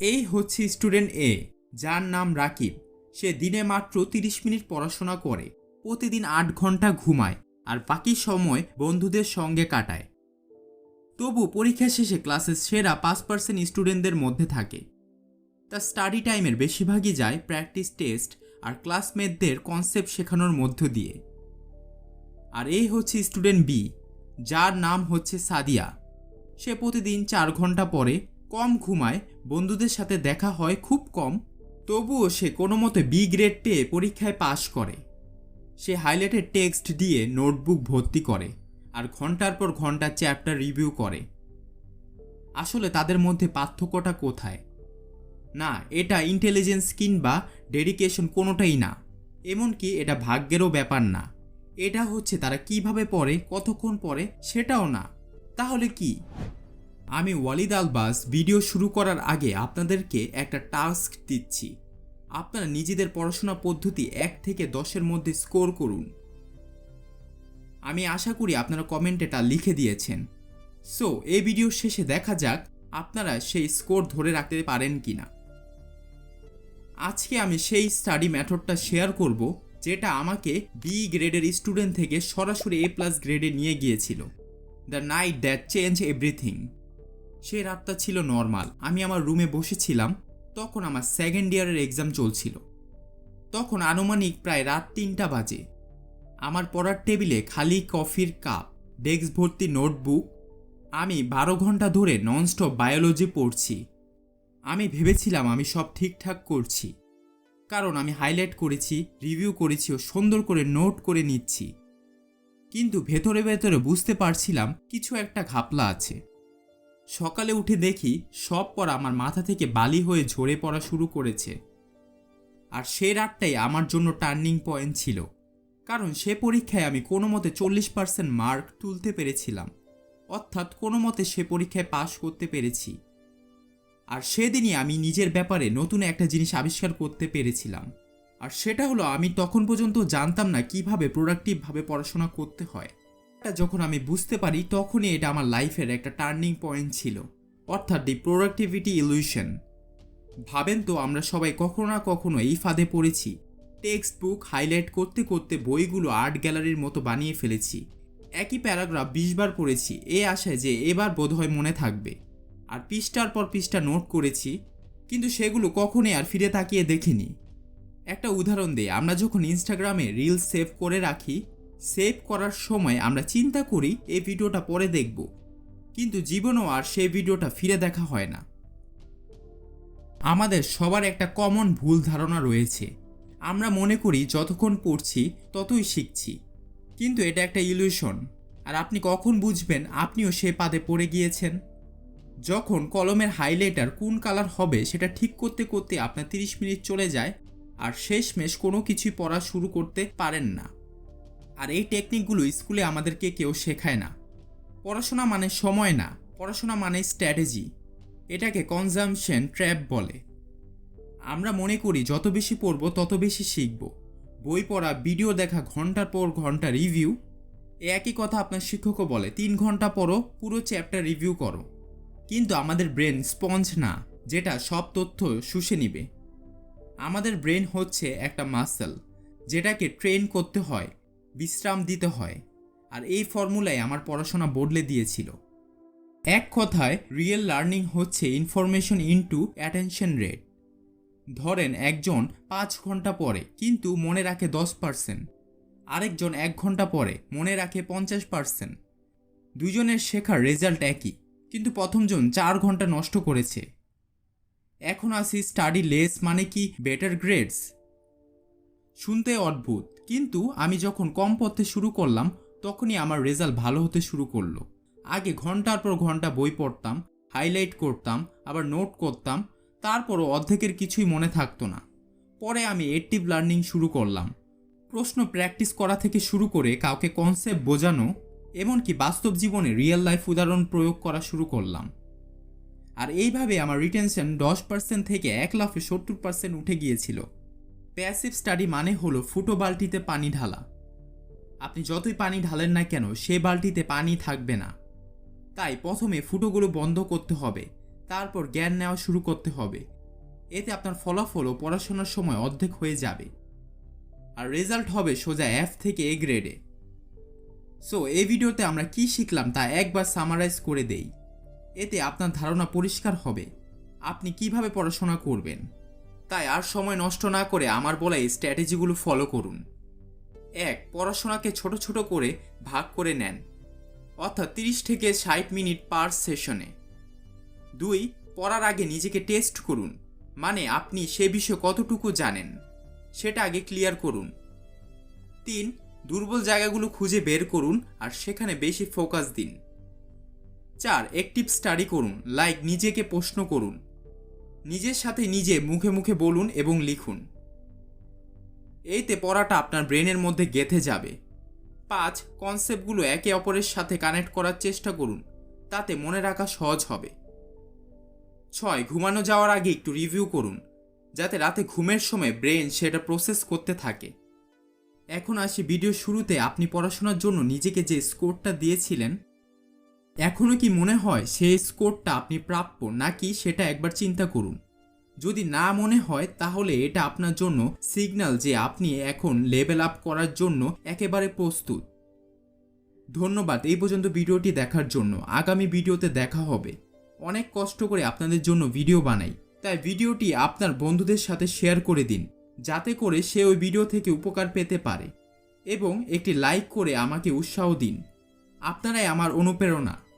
এই হচ্ছে স্টুডেন্ট এ যার নাম রাকিব। সে দিনে মাত্র তিরিশ মিনিট পড়াশোনা করে, প্রতিদিন আট ঘণ্টা ঘুমায়, আর বাকি সময় বন্ধুদের সঙ্গে কাটায়। তবু পরীক্ষা শেষে ক্লাসের সেরা পাঁচ পার্সেন্ট স্টুডেন্টদের মধ্যে থাকে। তার স্টাডি টাইমের বেশিরভাগই যায় প্র্যাকটিস টেস্ট আর ক্লাসমেটদের কনসেপ্ট শেখানোর মধ্য দিয়ে। আর এই হচ্ছে স্টুডেন্ট বি যার নাম হচ্ছে সাদিয়া। সে প্রতিদিন চার ঘণ্টা পরে কম ঘুমায় বন্ধুদের সাথে দেখা হয় খুব কম, তবুও সে কোনো মতে বি গ্রেড পেয়ে পরীক্ষায় পাশ করে। সে হাইলাইটেড টেক্সট দিয়ে নোটবুক ভর্তি করে আর ঘণ্টার পর ঘণ্টা চ্যাপ্টার রিভিউ করে। আসলে তাদের মধ্যে পার্থক্যটা কোথায়? না, এটা ইন্টেলিজেন্স কিংবা ডেডিকেশন কোনোটাই না। এমনকি এটা ভাগ্যেরও ব্যাপার না। এটা হচ্ছে তারা কীভাবে পড়ে, কতক্ষণ পড়ে, সেটাও না। তাহলে কি? আমি ওয়ালিদ আলবাস ভিডিও শুরু করার আগে আপনাদেরকে একটা টাস্ক দিচ্ছি। আপনারা নিজেদের পড়াশোনা পদ্ধতি এক থেকে দশের মধ্যে স্কোর করুন। আমি আশা করি আপনারা কমেন্টে তা লিখে দিয়েছেন। সো, এই ভিডিও শেষে দেখা যাক আপনারা সেই স্কোর ধরে রাখতে পারেন কি না আজকে আমি সেই স্টাডি ম্যাথডটা শেয়ার করব, যেটা আমাকে বি গ্রেডের স্টুডেন্ট থেকে সরাসরি এ প্লাস গ্রেডে নিয়ে গিয়েছিল। The night that change everything. সে রাতটা ছিল নর্মাল আমি আমার রুমে বসেছিলাম, তখন আমার সেকেন্ড ইয়ারের এক্সাম চলছিল। তখন আনুমানিক প্রায় রাত তিনটা বাজে। আমার পড়ার টেবিলে খালি কফির কাপ ডেস্ক ভর্তি নোটবুক আমি বারো ঘণ্টা ধরে ননস্টপ বায়োলজি পড়ছি। আমি ভেবেছিলাম আমি সব ঠিকঠাক করছি। কারণ আমি হাইলাইট করেছি রিভিউ করেছি ও সুন্দর করে নোট করে নিচ্ছি। কিন্তু ভেতরে ভেতরে বুঝতে পারছিলাম কিছু একটা ঘাপলা আছে। সকালে উঠে দেখি সব পড়া আমার মাথা থেকে বালি হয়ে ঝরে পড়া শুরু করেছে। আর সে রাতটাই আমার জন্য টার্নিং পয়েন্ট ছিল। কারণ সে পরীক্ষায় আমি কোনো মতে চল্লিশ পার্সেন্ট মার্ক তুলতে পেরেছিলাম। অর্থাৎ কোনো মতে সে পরীক্ষায় পাশ করতে পেরেছি। আর সেদিনই আমি নিজের ব্যাপারে নতুন একটা জিনিস আবিষ্কার করতে পেরেছিলাম। আর সেটা হলো আমি তখন পর্যন্ত জানতাম না কীভাবে প্রোডাক্টিভভাবে পড়াশোনা করতে হয়। এটা যখন আমি বুঝতে পারি, তখনই এটা আমার লাইফের একটা টার্নিং পয়েন্ট ছিল। অর্থাৎ দি প্রোডাক্টিভিটি ইলিউশন ভাবেন তো, আমরা সবাই কখনো না কখনো এই ফাঁদে পড়েছি। টেক্সট বুক হাইলাইট করতে করতে বইগুলো আর্ট গ্যালারির মতো বানিয়ে ফেলেছি। একই প্যারাগ্রাফ বিশ বার পড়েছি, এ আশায় যে এবার বোধহয় মনে থাকবে। আর পৃষ্ঠার পর পৃষ্ঠা নোট করেছি, কিন্তু সেগুলো কখনোই আর ফিরে তাকিয়ে দেখিনি। একটা উদাহরণ দিই, আমরা যখন ইনস্টাগ্রামে রিলস সেভ করে রাখি সেভ করার সময় আমরা চিন্তা করি এই ভিডিওটা পরে দেখব। কিন্তু জীবনেও আর সেই ভিডিওটা ফিরে দেখা হয় না। আমাদের সবার একটা কমন ভুল ধারণা রয়েছে। আমরা মনে করি যতক্ষণ পড়ছি ততই শিখছি। কিন্তু এটা একটা ইলিউশন আর আপনি কখন বুঝবেন আপনিও সে পাদে পড়ে গিয়েছেন? যখন কলমের হাইলাইটার কোন কালার হবে সেটা ঠিক করতে করতে আপনার তিরিশ মিনিট চলে যায়, আর শেষমেশ কোনো কিছুই পড়া শুরু করতে পারেন না। আর এই টেকনিকগুলো স্কুলে আমাদেরকে কেউ শেখায় না। পড়াশোনা মানে সময় না, পড়াশোনা মানে স্ট্র্যাটেজি এটাকে কনজামশন ট্র্যাপ বলে। আমরা মনে করি যত বেশি পড়ব, তত বেশি শিখব। বই পড়া ভিডিও দেখা, ঘণ্টার পর ঘণ্টা রিভিউ একই কথা আপনার শিক্ষকও বলে, তিন ঘণ্টা পড়ো, পুরো চ্যাপ্টার রিভিউ করো। কিন্তু আমাদের ব্রেন স্পঞ্জ না, যেটা সব তথ্য শুষে নিবে। আমাদের ব্রেন হচ্ছে একটা মাসেল যেটাকে ট্রেন করতে হয়। বিশ্রাম দিতে হয়। আর এই ফর্মুলায় আমার পড়াশোনা বদলে দিয়েছিল। এক কথায় রিয়েল লার্নিং হচ্ছে ইনফরমেশন ইনটু অ্যাটেনশন রেট ধরেন একজন পাঁচ ঘণ্টা পরে কিন্তু মনে রাখে দশ পার্সেন্ট আরেকজন এক ঘণ্টা পরে মনে রাখে পঞ্চাশ পার্সেন্ট দুজনের শেখার রেজাল্ট একই, কিন্তু প্রথমজন চার ঘণ্টা নষ্ট করেছে। এখন আসি স্টাডি লেস মানে কি? বেটার গ্রেডস শুনতে অদ্ভুত। কিন্তু আমি যখন কম পড়তে শুরু করলাম, তখনই আমার রেজাল্ট ভালো হতে শুরু করল। আগে ঘণ্টার পর ঘণ্টা বই পড়তাম, হাইলাইট করতাম, আবার নোট করতাম, তারপরও অর্ধেকের কিছুই মনে থাকতো না। পরে আমি অ্যাক্টিভ লার্নিং শুরু করলাম। প্রশ্ন প্র্যাকটিস করা থেকে শুরু করে কাউকে কনসেপ্ট বোঝানো, এমনকি বাস্তব জীবনে রিয়েল লাইফ উদাহরণ প্রয়োগ করা শুরু করলাম। আর এইভাবে আমার রিটেনশন দশ পার্সেন্ট থেকে এক লাফে সত্তর পার্সেন্ট উঠে গিয়েছিল। প্যাসিভ স্টাডি মানে হলো ফুটো বালতিতে পানি ঢালা। আপনি যতই পানি ঢালেন না কেন, সে বালতিতে পানি থাকবে না। তাই প্রথমে ফুটোগুলো বন্ধ করতে হবে, তারপর জ্ঞান নেওয়া শুরু করতে হবে। এতে আপনার ফলাফল ও পড়াশোনার সময় অর্ধেক হয়ে যাবে। আর রেজাল্ট হবে সোজা এফ থেকে এ। গ্রেডে সো এই ভিডিওতে আমরা কি শিখলাম তা একবার সামারাইজ করে দেই। এতে আপনার ধারণা পরিষ্কার হবে। আপনি কীভাবে পড়াশোনা করবেন? তাই আর সময় নষ্ট না করে আমার বলা এই স্ট্র্যাটেজিগুলো ফলো করুন। এক, পড়াশোনাকে ছোট ছোট করে ভাগ করে নেন। অর্থাৎ তিরিশ থেকে ষাট মিনিট পার সেশনে। দুই, পড়ার আগে নিজেকে টেস্ট করুন। মানে আপনি সে বিষয়ে কতটুকু জানেন, সেটা আগে ক্লিয়ার করুন। তিন, দুর্বল জায়গাগুলো খুঁজে বের করুন আর সেখানে বেশি ফোকাস দিন। চার অ্যাক্টিভ স্টাডি করুন, লাইক নিজেকে প্রশ্ন করুন। নিজের সাথে নিজে মুখে মুখে বলুন এবং লিখুন। এইতে পড়াটা আপনার ব্রেনের মধ্যে গেঁথে যাবে। পাঁচ কনসেপ্টগুলো একে অপরের সাথে কানেক্ট করার চেষ্টা করুন, তাতে মনে রাখা সহজ হবে। ছয়, ঘুমানো যাওয়ার আগে একটু রিভিউ করুন, যাতে রাতে ঘুমের সময় ব্রেন সেটা প্রসেস করতে থাকে। এখন আসি ভিডিও শুরুতে, আপনি পড়াশোনার জন্য নিজেকে যে স্কোরটা দিয়েছিলেন এখনও কি মনে হয় সেই স্কোরটা আপনি প্রাপ্য, নাকি সেটা একবার চিন্তা করুন? যদি না মনে হয়, তাহলে এটা আপনার জন্য সিগন্যাল যে আপনি এখন লেভেল আপ করার জন্য একেবারে প্রস্তুত। ধন্যবাদ, এই পর্যন্ত ভিডিওটি দেখার জন্য। আগামী ভিডিওতে দেখা হবে। অনেক কষ্ট করে আপনাদের জন্য ভিডিও বানাই। তাই ভিডিওটি আপনার বন্ধুদের সাথে শেয়ার করে দিন, যাতে করে সে ওই ভিডিও থেকে উপকার পেতে পারে। এবং একটি লাইক করে আমাকে উৎসাহ দিন। আপনারাই আমার অনুপ্রেরণা।